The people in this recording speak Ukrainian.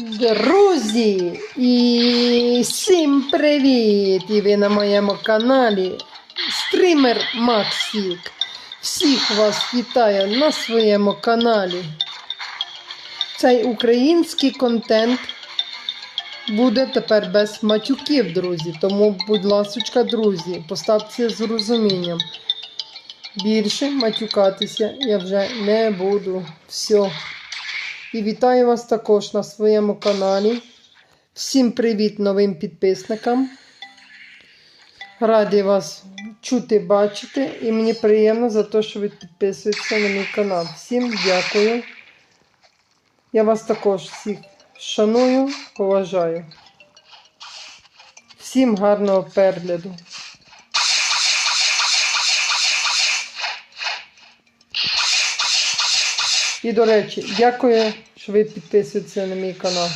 Друзі, і всім привіт! І ви на моєму каналі Стрімер Максик. Всіх вас вітаю на своєму каналі. Цей український контент буде тепер без матюків, друзі. Тому, будь ласочка, друзі, поставте з розумінням. Більше матюкатися я вже не буду. Все. І вітаю вас також на своєму каналі. Всім привіт новим підписникам. Раді вас чути, бачити. І мені приємно за те, що ви підписуєтеся на мій канал. Всім дякую. Я вас також всіх шаную, поважаю. Всім гарного перегляду. І, до речі, дякую, що ви підписуєтеся на мій канал.